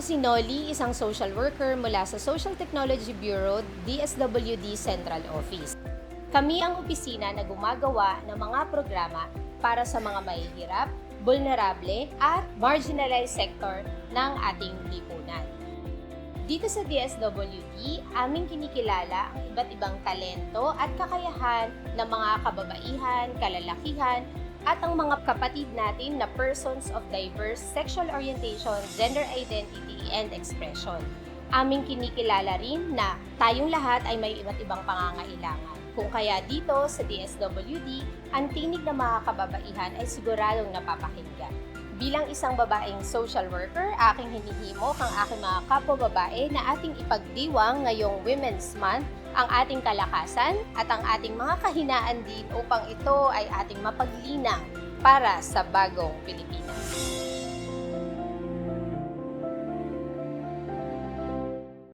Ako si Nolly, isang social worker mula sa Social Technology Bureau, DSWD Central Office. Kami ang opisina na gumagawa ng mga programa para sa mga mahihirap, vulnerable at marginalized sector ng ating lipunan. Dito sa DSWD, aming kinikilala ang iba't ibang talento at kakayahan ng mga kababaihan, kalalakihan, at ang mga kapatid natin na persons of diverse sexual orientation, gender identity, and expression. Aming kinikilala rin na tayong lahat ay may iba't ibang pangangailangan. Kung kaya dito sa DSWD, ang tinig ng mga kababaihan ay siguradong napapakinggan. Bilang isang babaeng social worker, aking hinihimok ang aking mga kapwa-babae na ating ipagdiwang ngayong Women's Month ang ating kalakasan at ang ating mga kahinaan din upang ito ay ating mapaglinang para sa bagong Pilipinas.